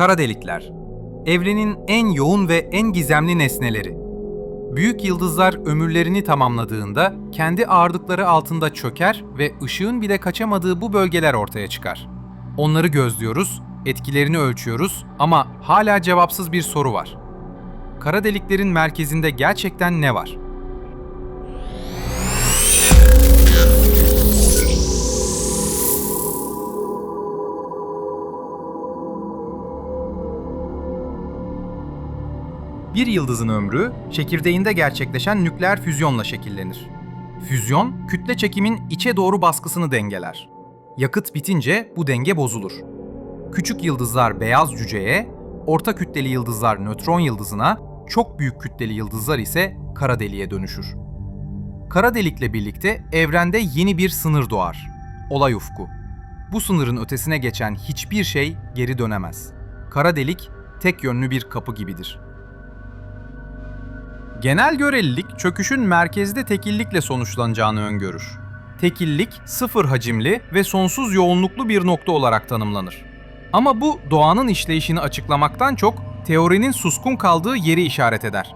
Kara delikler. Evrenin en yoğun ve en gizemli nesneleri. Büyük yıldızlar ömürlerini tamamladığında kendi ağırlıkları altında çöker ve ışığın bile kaçamadığı bu bölgeler ortaya çıkar. Onları gözlüyoruz, etkilerini ölçüyoruz ama hala cevapsız bir soru var. Kara deliklerin merkezinde gerçekten ne var? Bir yıldızın ömrü, çekirdeğinde gerçekleşen nükleer füzyonla şekillenir. Füzyon, kütle çekimin içe doğru baskısını dengeler. Yakıt bitince bu denge bozulur. Küçük yıldızlar beyaz cüceye, orta kütleli yıldızlar nötron yıldızına, çok büyük kütleli yıldızlar ise kara deliğe dönüşür. Kara delikle birlikte evrende yeni bir sınır doğar. Olay ufku. Bu sınırın ötesine geçen hiçbir şey geri dönemez. Kara delik tek yönlü bir kapı gibidir. Genel görelilik çöküşün merkezde tekillikle sonuçlanacağını öngörür. Tekillik sıfır hacimli ve sonsuz yoğunluklu bir nokta olarak tanımlanır. Ama bu doğanın işleyişini açıklamaktan çok teorinin suskun kaldığı yeri işaret eder.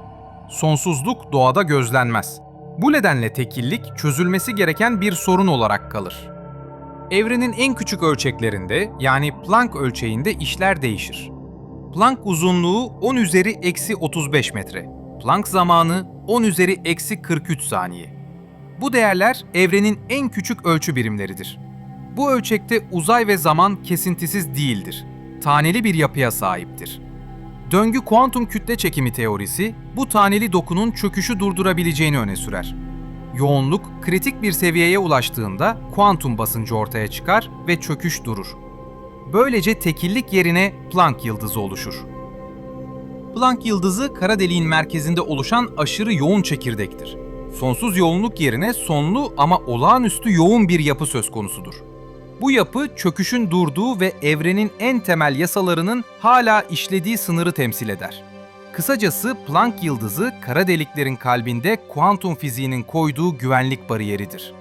Sonsuzluk doğada gözlenmez. Bu nedenle tekillik çözülmesi gereken bir sorun olarak kalır. Evrenin en küçük ölçeklerinde yani Planck ölçeğinde işler değişir. Planck uzunluğu 10 üzeri eksi 35 metre. Planck zamanı 10 üzeri eksi 43 saniye. Bu değerler evrenin en küçük ölçü birimleridir. Bu ölçekte uzay ve zaman kesintisiz değildir. Taneli bir yapıya sahiptir. Döngü kuantum kütle çekimi teorisi bu taneli dokunun çöküşü durdurabileceğini öne sürer. Yoğunluk kritik bir seviyeye ulaştığında kuantum basıncı ortaya çıkar ve çöküş durur. Böylece tekillik yerine Planck yıldızı oluşur. Planck yıldızı kara deliğin merkezinde oluşan aşırı yoğun çekirdektir. Sonsuz yoğunluk yerine sonlu ama olağanüstü yoğun bir yapı söz konusudur. Bu yapı çöküşün durduğu ve evrenin en temel yasalarının hala işlediği sınırı temsil eder. Kısacası Planck yıldızı kara deliklerin kalbinde kuantum fiziğinin koyduğu güvenlik bariyeridir.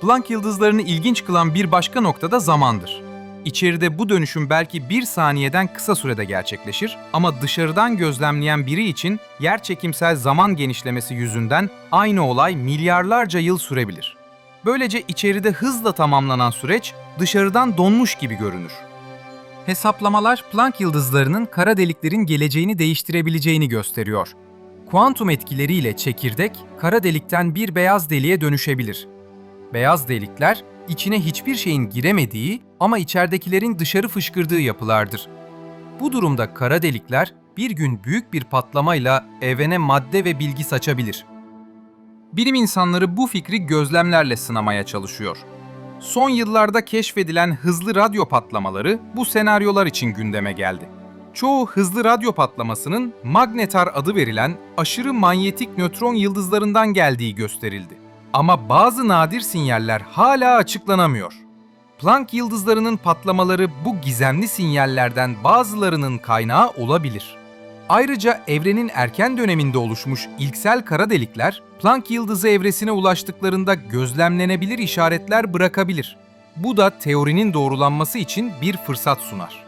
Planck yıldızlarını ilginç kılan bir başka nokta da zamandır. İçeride bu dönüşüm belki bir saniyeden kısa sürede gerçekleşir ama dışarıdan gözlemleyen biri için yerçekimsel zaman genişlemesi yüzünden aynı olay milyarlarca yıl sürebilir. Böylece içeride hızla tamamlanan süreç dışarıdan donmuş gibi görünür. Hesaplamalar Planck yıldızlarının kara deliklerin geleceğini değiştirebileceğini gösteriyor. Kuantum etkileriyle çekirdek kara delikten bir beyaz deliğe dönüşebilir. Beyaz delikler içine hiçbir şeyin giremediği ama içeridekilerin dışarı fışkırdığı yapılardır. Bu durumda kara delikler bir gün büyük bir patlamayla evrene madde ve bilgi saçabilir. Bilim insanları bu fikri gözlemlerle sınamaya çalışıyor. Son yıllarda keşfedilen hızlı radyo patlamaları bu senaryolar için gündeme geldi. Çoğu hızlı radyo patlamasının magnetar adı verilen aşırı manyetik nötron yıldızlarından geldiği gösterildi. Ama bazı nadir sinyaller hala açıklanamıyor. Planck yıldızlarının patlamaları bu gizemli sinyallerden bazılarının kaynağı olabilir. Ayrıca evrenin erken döneminde oluşmuş ilksel kara delikler, Planck yıldızı evresine ulaştıklarında gözlemlenebilir işaretler bırakabilir. Bu da teorinin doğrulanması için bir fırsat sunar.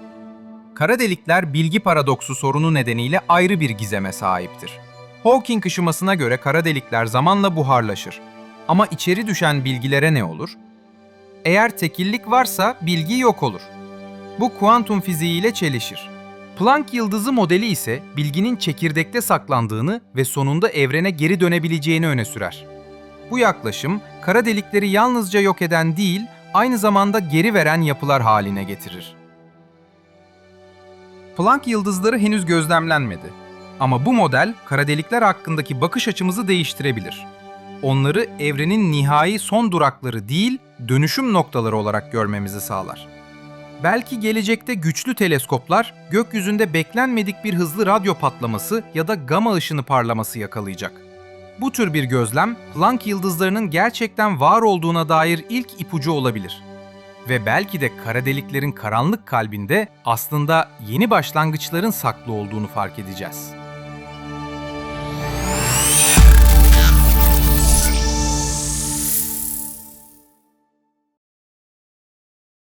Kara delikler bilgi paradoksu sorunu nedeniyle ayrı bir gizeme sahiptir. Hawking ışımasına göre kara delikler zamanla buharlaşır. Ama içeri düşen bilgilere ne olur? Eğer tekillik varsa bilgi yok olur. Bu kuantum fiziği ile çelişir. Planck yıldızı modeli ise bilginin çekirdekte saklandığını ve sonunda evrene geri dönebileceğini öne sürer. Bu yaklaşım kara delikleri yalnızca yok eden değil, aynı zamanda geri veren yapılar haline getirir. Planck yıldızları henüz gözlemlenmedi. Ama bu model kara delikler hakkındaki bakış açımızı değiştirebilir. Onları evrenin nihai son durakları değil, dönüşüm noktaları olarak görmemizi sağlar. Belki gelecekte güçlü teleskoplar gökyüzünde beklenmedik bir hızlı radyo patlaması ya da gama ışını parlaması yakalayacak. Bu tür bir gözlem Planck yıldızlarının gerçekten var olduğuna dair ilk ipucu olabilir. Ve belki de kara deliklerin karanlık kalbinde aslında yeni başlangıçların saklı olduğunu fark edeceğiz.